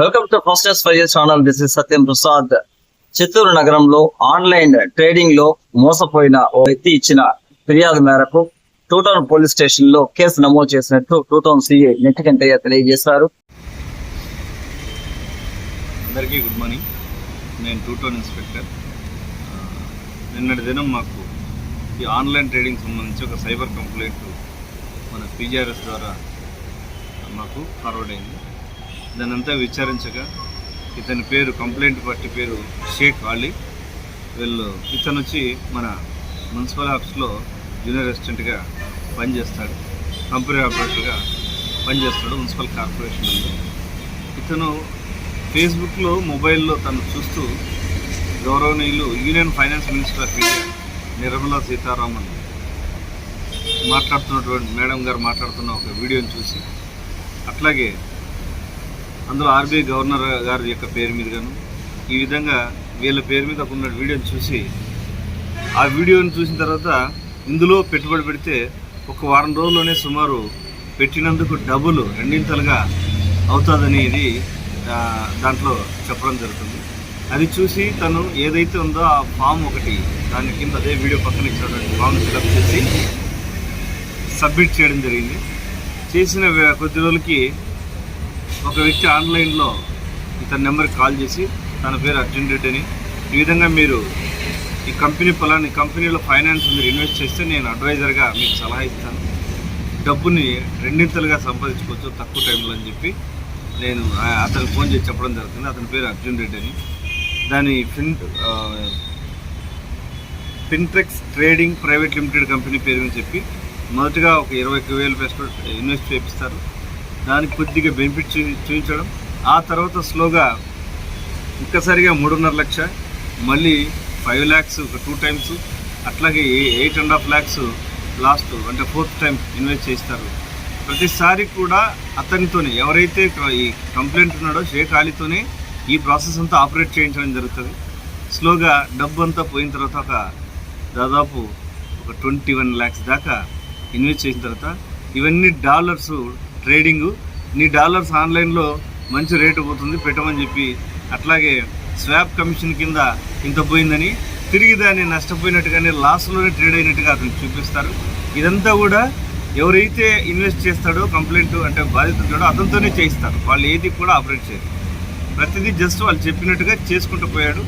Welcome to fasters five channel this is Satyam Prasad Chittoor నగరంలో online ట్రేడింగ్లో మోసపోయిన ఓ వ్యక్తి ఇచ్చిన ఫిర్యాదు మేరకు టూ టౌన్ పోలీస్ స్టేషన్లో కేసు నమోదు చేసినట్టు టూ టౌన్ సిఐ నెట్టికంటయ్య తెలియజేశారు. అందరికీ గుడ్ మార్నింగ్. నేను టూ టౌన్ ఇన్స్పెక్టర్ నిన్నటి దినం మాకు ఈ ఆన్లైన్ ట్రేడింగ్ సంబంధించి ఒక సైబర్ కంప్లైంట్ మన పీజీఆర్ఎస్ ద్వారా మాకు ఫార్వర్డ్ అయింది. దానంతా విచారించగా ఇతని పేరు కంప్లైంట్ పార్టీ పేరు షేక్ అలీ. వీళ్ళు ఇతను వచ్చి మన మున్సిపల్ ఆఫీస్లో జూనియర్ అసిస్టెంట్గా పనిచేస్తాడు. కంపెనీ ఆపరేటర్గా పనిచేస్తాడు మున్సిపల్ కార్పొరేషన్ ఇతను ఫేస్బుక్లో మొబైల్లో తను చూస్తూ గౌరవనీయులు union finance minister of India Nirmala Sitharaman మాట్లాడుతున్నటువంటి మేడం గారు మాట్లాడుతున్న ఒక వీడియోని చూసి అట్లాగే అందులో ఆర్బీఐ గవర్నర్ గారి యొక్క పేరు మీదుగాను ఈ విధంగా వీళ్ళ పేరు మీద ఉన్న వీడియోని చూసి ఆ వీడియోని చూసిన తర్వాత ఇందులో పెట్టుబడి పెడితే ఒక వారం రోజుల్లోనే సుమారు పెట్టినందుకు డబ్బులు రెండింతలుగా అవుతుందనేది దాంట్లో చెప్పడం జరుగుతుంది. అది చూసి తను ఏదైతే ఉందో ఆ ఫామ్ ఒకటి దాని కింద అదే వీడియో పక్కన ఇచ్చినటువంటి ఫామ్ ఫిలప్ చేసి సబ్మిట్ చేయడం జరిగింది. చేసిన కొద్ది రోజులకి ఒక వ్యక్తి ఆన్లైన్లో ఇతని నెంబర్కి కాల్ చేసి తన పేరు అర్జున్ రెడ్డి అని. ఈ విధంగా మీరు ఈ కంపెనీ పొలాన్ని కంపెనీలో ఫైనాన్స్ మీరు ఇన్వెస్ట్ చేస్తే నేను అడ్వైజర్గా మీకు సలహా ఇస్తాను. డబ్బుని రెండింతలుగా సంపాదించుకోవచ్చు తక్కువ టైంలో అని చెప్పి నేను అతను అతనికి ఫోన్ చేసి చెప్పడం జరుగుతుంది. అతని పేరు అర్జున్ రెడ్డి అని. దాని fin fintechs trading private limited company పేరు అని చెప్పి మొదటగా ఒక ఇరవై వేలు ఇన్వెస్ట్ చేపిస్తారు. దానికి కొద్దిగా బెనిఫిట్ చూ చూపించడం ఆ తర్వాత స్లోగా ఒక్కసారిగా మూడున్నర లక్ష మళ్ళీ ఫైవ్ ల్యాక్స్ ఒక టూ టైమ్స్ అట్లాగే eight and half lakhs last అంటే ఫోర్త్ టైం ఇన్వెస్ట్ చేస్తారు ప్రతిసారి కూడా అతనితోనే ఎవరైతే ఈ కంప్లైంట్ ఉన్నాడో షేక్ అలీతోనే ఈ ప్రాసెస్ అంతా ఆపరేట్ చేయించడం జరుగుతుంది. స్లోగా డబ్బు అంతా పోయిన తర్వాత ఒక దాదాపు ఒక ట్వంటీ వన్ ల్యాక్స్ దాకా ఇన్వెస్ట్ చేసిన తర్వాత ఇవన్నీ డాలర్స్ ట్రేడింగు. నీ డాలర్స్ ఆన్లైన్లో మంచి రేటు పోతుంది పెట్టమని చెప్పి అట్లాగే స్వాప్ కమిషన్ కింద ఇంత పోయిందని తిరిగి దాన్ని నష్టపోయినట్టుగానే లాస్లోనే ట్రేడ్ అయినట్టుగా అతను చూపిస్తారు. ఇదంతా కూడా ఎవరైతే ఇన్వెస్ట్ చేస్తాడో కంప్లైంట్ అంటే బాధిత ఉంటాడో అతనితోనే చేయిస్తారు. వాళ్ళు ఏది కూడా ఆపరేట్ చేయరు. ప్రతిదీ జస్ట్ వాళ్ళు చెప్పినట్టుగా చేసుకుంటూ పోయాడు.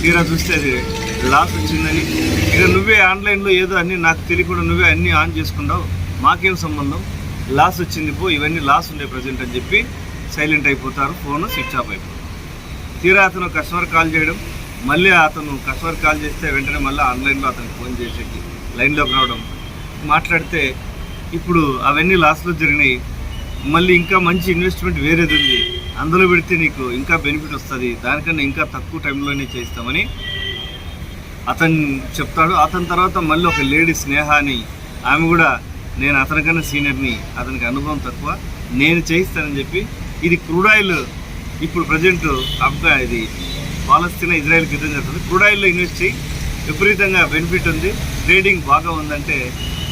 తీరా చూస్తే అది లాస్ వచ్చిందని. ఇక నువ్వే ఆన్లైన్లో ఏదో అన్ని నాకు తెలియకుండా నువ్వే అన్నీ ఆన్ చేసుకున్నావు మాకేం సంబంధం? లాస్ వచ్చింది పో ఇవన్నీ లాస్ ఉండే ప్రజెంట్ అని చెప్పి సైలెంట్ అయిపోతారు ఫోన్ స్విచ్ ఆఫ్ అయిపోతుంది తీరా అతను కస్టమర్ కాల్ చేయడం మళ్ళీ అతను కస్టమర్ కాల్ చేస్తే వెంటనే మళ్ళీ ఆన్లైన్లో అతనికి ఫోన్ చేసేకి లైన్లోకి రావడం మాట్లాడితే ఇప్పుడు అవన్నీ లాస్లో జరిగినాయి మళ్ళీ ఇంకా మంచి ఇన్వెస్ట్మెంట్ వేరేది ఉంది అందులో పెడితే నీకు ఇంకా బెనిఫిట్ వస్తుంది దానికన్నా ఇంకా తక్కువ టైంలోనే చేస్తామని అతను చెప్తాడు. అతని తర్వాత మళ్ళీ ఒక లేడీ స్నేహ అని ఆమె కూడా నేను అతనికన్నా సీనియర్ని అతనికి అనుభవం తక్కువ నేను చేయిస్తానని చెప్పి ఇది క్రూడ్ ఆయిల్ ఇప్పుడు ప్రజెంట్ అఫ్గా ఇది పాలస్తీనా ఇజ్రాయెల్ యుద్ధం జరుగుతుంది. క్రూడాయిల్లో ఇన్వెస్ట్ చేయి. విపరీతంగా బెనిఫిట్ ఉంది. ట్రేడింగ్ బాగా ఉందంటే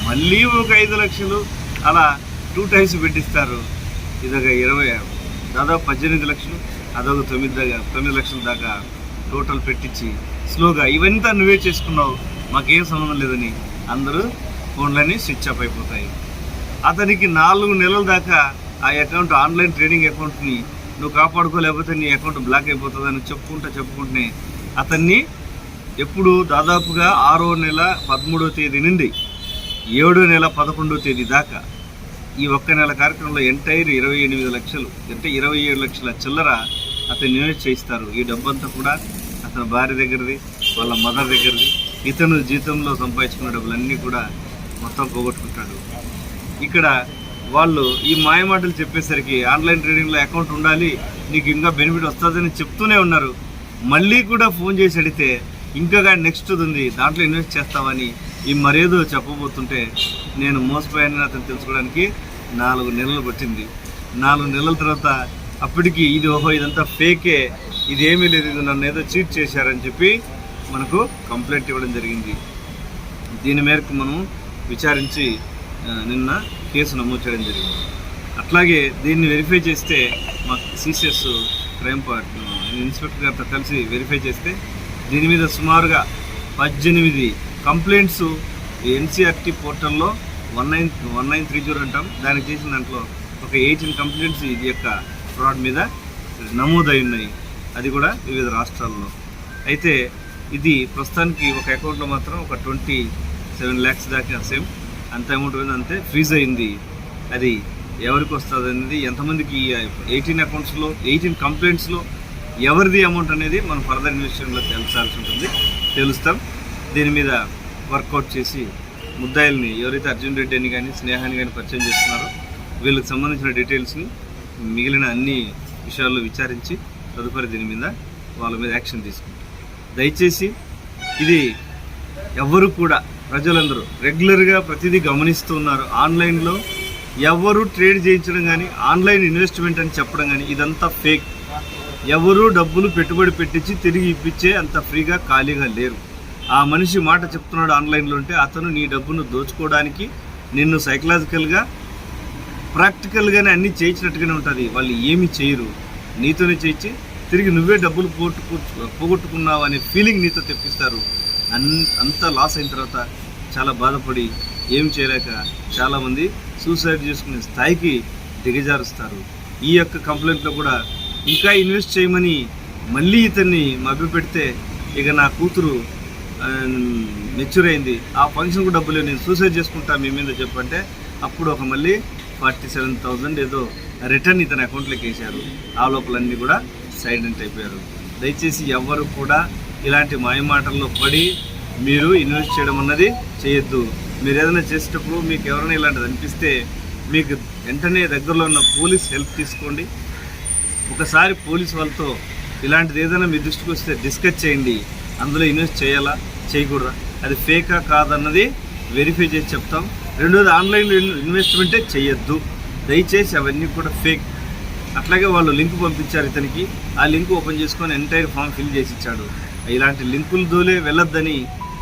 మళ్ళీ ఒక ఐదు లక్షలు అలా టూ టైమ్స్ పెట్టిస్తారు. ఇదొక ఇరవై దాదాపు పద్దెనిమిది లక్షలు అదొక తొమ్మిది దాకా తొమ్మిది లక్షల దాకా టోటల్ పెట్టించి స్లోగా ఇవంతా నువ్వే చేసుకున్నావు. మాకేం సంబంధం లేదని అందరూ ఫోన్లన్నీ స్విచ్ ఆఫ్ అయిపోతాయి. అతనికి నాలుగు నెలల దాకా ఆ అకౌంట్ ఆన్లైన్ ట్రేడింగ్ అకౌంట్ని నువ్వు కాపాడుకోలేకపోతే నీ అకౌంట్ బ్లాక్ అయిపోతుందని చెప్పుకుంటా చెప్పుకుంటే అతన్ని ఎప్పుడు దాదాపుగా ఆరో నెల పదమూడో తేదీ నుండి ఏడో నెల పదకొండో తేదీ దాకా ఈ ఒక్క నెల కార్యక్రమంలో ఎంటైర్ ఇరవై ఎనిమిది లక్షలు అంటే ఇరవై ఏడు లక్షల చిల్లర అతను ఇన్వెస్ట్ చేయిస్తారు. ఈ డబ్బంతా కూడా అతని భార్య దగ్గరది వాళ్ళ మదర్ దగ్గరది. ఇతను జీతంలో సంపాదించుకున్న డబ్బులన్నీ కూడా మొత్తం పోగొట్టుకుంటాడు. ఇక్కడ వాళ్ళు ఈ మాయమాటలు చెప్పేసరికి ఆన్లైన్ ట్రేడింగ్లో అకౌంట్ ఉండాలి నీకు ఇంకా బెనిఫిట్ వస్తుందని చెప్తూనే ఉన్నారు. మళ్ళీ కూడా ఫోన్ చేసి అడిగితే ఇంకా నెక్స్ట్ ఉంది దాంట్లో ఇన్వెస్ట్ చేస్తామని ఈ మరేదో చెప్పబోతుంటే నేను మోసపోయానని అతను తెలుసుకోవడానికి నాలుగు నెలలు పట్టింది. నాలుగు నెలల తర్వాత అప్పటికి ఇది ఓహో ఇదంతా ఫేకే ఇది ఏమీ లేదు ఇది నన్ను ఏదో చీట్ చేశారని చెప్పి మనకు కంప్లైంట్ ఇవ్వడం జరిగింది. దీని మేరకు మనం విచారించి నిన్న కేసు నమోదు చేయడం జరిగింది. అట్లాగే దీన్ని వెరిఫై చేస్తే మాకు సిసిఎస్ క్రైమ్ పార్ట్ ఇన్స్పెక్టర్ గారితో కలిసి వెరిఫై చేస్తే దీని మీద సుమారుగా పద్దెనిమిది కంప్లైంట్స్ ఎన్సీఆర్టీ పోర్టల్లో one nine one nine three zero అంటాం. దానికి చేసిన దాంట్లో ఒక ఎయిటీన్ కంప్లైంట్స్ ఇది యొక్క ఫ్రాడ్ మీద నమోదై ఉన్నాయి. అది కూడా వివిధ రాష్ట్రాల్లో. అయితే ఇది ప్రస్తుతానికి ఒక అకౌంట్లో మాత్రం ఒక ట్వంటీ సెవెన్ ల్యాక్స్ దాకా సేమ్. అంత అమౌంట్ పోయింది అంతే ఫ్రీజ్ అయింది. అది ఎవరికి వస్తుంది అనేది ఎంతమందికి ఎయిటీన్ అకౌంట్స్లో ఎయిటీన్ కంప్లైంట్స్లో ఎవరిది అమౌంట్ అనేది మనం ఫర్దర్ ఇన్వెస్టిగేషన్లో తెలుసాల్సి ఉంటుంది. తెలుస్తాం. దీని మీద వర్కౌట్ చేసి ముద్దాయిల్ని ఎవరైతే అర్జున్ రెడ్డి అని కానీ స్నేహాన్ని కానీ పరిచయం చేస్తున్నారో వీళ్ళకి సంబంధించిన డీటెయిల్స్ని మిగిలిన అన్ని విషయాల్లో విచారించి తదుపరి దీని మీద వాళ్ళ మీద యాక్షన్ తీసుకుంటాం. దయచేసి ఇది ఎవరు కూడా ప్రజలందరూ రెగ్యులర్గా ప్రతిదీ గమనిస్తూ ఉన్నారు ఆన్లైన్లో ఎవరు ట్రేడ్ చేయించడం కానీ ఆన్లైన్ ఇన్వెస్ట్మెంట్ అని చెప్పడం కానీ ఇదంతా ఫేక్. ఎవరు డబ్బులు పెట్టుబడి పెట్టించి తిరిగి ఇప్పించే అంత ఫ్రీగా ఖాళీగా లేరు. ఆ మనిషి మాట చెప్తున్నాడు ఆన్లైన్లో ఉంటే అతను నీ డబ్బును దోచుకోవడానికి నిన్ను సైకలాజికల్గా ప్రాక్టికల్గానే అన్నీ చేయించినట్టుగానే ఉంటుంది. వాళ్ళు ఏమి చేయరు. నీతోనే చేయించి తిరిగి నువ్వే డబ్బులు పోగొట్టుకు పోగొట్టుకున్నావు అనే ఫీలింగ్ నీతో తెప్పిస్తారు. అన్ అంతా లాస్ అయిన తర్వాత చాలా బాధపడి ఏం చేయలేక చాలామంది సూసైడ్ చేసుకునే స్థాయికి దిగజారుస్తారు. ఈ యొక్క కంప్లైంట్లో కూడా ఇంకా ఇన్వెస్ట్ చేయమని మళ్ళీ ఇతన్ని మభ్యపెడితే ఇక నా కూతురు మెచ్యూర్ అయింది ఆ ఫంక్షన్కు డబ్బులు నేను సూసైడ్ చేసుకుంటా మీ మీద చెప్పంటే అప్పుడు ఒక మళ్ళీ ఫార్టీ సెవెన్ థౌజండ్ ఏదో రిటర్న్ ఇతని అకౌంట్లోకి వేశారు. ఆ లోపలన్నీ కూడా సైలెంట్ అయిపోయారు. దయచేసి ఎవ్వరు కూడా ఇలాంటి మాయమాటల్లో పడి మీరు ఇన్వెస్ట్ చేయడం అన్నది చేయొద్దు. మీరు ఏదైనా చేసేటప్పుడు మీకు ఎవరైనా ఇలాంటిది అనిపిస్తే మీకు వెంటనే దగ్గరలో ఉన్న పోలీస్ హెల్ప్ తీసుకోండి. ఒకసారి పోలీస్ వాళ్ళతో ఇలాంటిది ఏదైనా మీ దృష్టికి వస్తే డిస్కస్ చేయండి. అందులో ఇన్వెస్ట్ చేయాలా? చేయకూడదా? అది ఫేకా కాదన్నది వెరిఫై చేసి చెప్తాం. రెండోది ఆన్లైన్లో ఇన్వెస్ట్మెంటే చేయొద్దు. దయచేసి అవన్నీ కూడా ఫేక్. అట్లాగే వాళ్ళు లింక్ పంపించారు ఇతనికి. ఆ లింక్ ఓపెన్ చేసుకొని ఎంటైర్ ఫామ్ ఫిల్ చేసి ఇచ్చాడు. ఇలాంటి లింకులు దూలే వెళ్ళొద్దని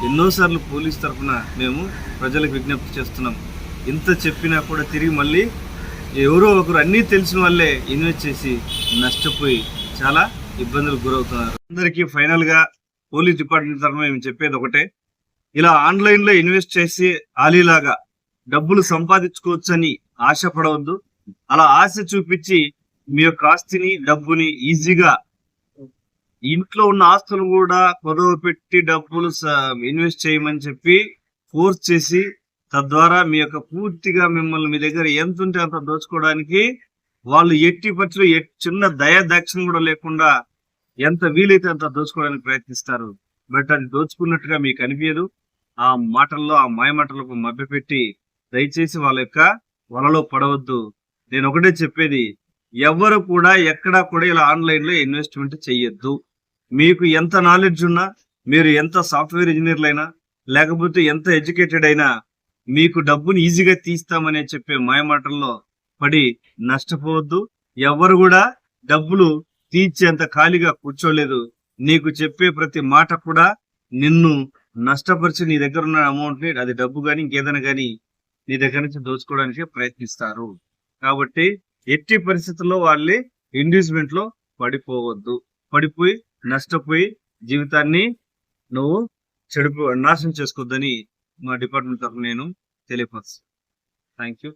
ఎన్నోసార్లు పోలీస్ తరఫున మేము ప్రజలకు విజ్ఞప్తి చేస్తున్నాం. ఇంత చెప్పినా కూడా తిరిగి మళ్ళీ ఎవరో ఒకరు అన్నీ తెలిసిన వాళ్ళే ఇన్వెస్ట్ చేసి నష్టపోయి చాలా ఇబ్బందులకు గురవుతున్నారు. అందరికీ ఫైనల్గా పోలీస్ డిపార్ట్మెంట్ తరఫున మేము చెప్పేది ఒకటే. ఇలా ఆన్లైన్లో ఇన్వెస్ట్ చేసి ఆలీలాగా డబ్బులు సంపాదించుకోవచ్చని ఆశపడవద్దు. అలా ఆశ చూపించి మీ యొక్క ఆస్తిని డబ్బుని ఈజీగా ఇంట్లో ఉన్న ఆస్తులు కూడా కొదవ పెట్టి డబ్బులు ఇన్వెస్ట్ చేయమని చెప్పి ఫోర్స్ చేసి తద్వారా మీ యొక్క పూర్తిగా మిమ్మల్ని మీ దగ్గర ఎంత ఉంటే అంత దోచుకోవడానికి వాళ్ళు ఎట్టి పక్షులు చిన్న దయ దక్షిణ కూడా లేకుండా ఎంత వీలైతే అంత దోచుకోవడానికి ప్రయత్నిస్తారు. బట్ అది దోచుకున్నట్టుగా మీకు అనిపించదు. ఆ మాటల్లో ఆ మాయ మాటలకు మభ్యపెట్టి దయచేసి వాళ్ళ యొక్క వలలో పడవద్దు. నేను ఒకటే చెప్పేది ఎవరు కూడా ఎక్కడా కూడా ఇలా ఆన్లైన్లో ఇన్వెస్ట్మెంట్ చెయ్యొద్దు. మీకు ఎంత నాలెడ్జ్ ఉన్నా మీరు ఎంత సాఫ్ట్వేర్ ఇంజనీర్లు అయినా లేకపోతే ఎంత ఎడ్యుకేటెడ్ అయినా మీకు డబ్బుని ఈజీగా తీస్తామనే చెప్పే మాయమాటల్లో పడి నష్టపోవద్దు. ఎవరు కూడా డబ్బులు తీర్చేంత ఖాళీగా కూర్చోలేదు. నీకు చెప్పే ప్రతి మాట కూడా నిన్ను నష్టపరిచి నీ దగ్గర ఉన్న అమౌంట్ని అది డబ్బు కానీ ఇంకేదైనా కానీ నీ దగ్గర నుంచి దోచుకోవడానికి ప్రయత్నిస్తారు. కాబట్టి ఎట్టి పరిస్థితుల్లో వాళ్ళే ఇన్వెస్ట్మెంట్లో పడిపోవద్దు. పడిపోయి నష్టపోయి జీవితాన్ని నువ్వు చెడిపో నాశనం చేసుకోవద్దని మా డిపార్ట్మెంట్ తరఫున నేను తెలియపరుస్తాను థ్యాంక్ యూ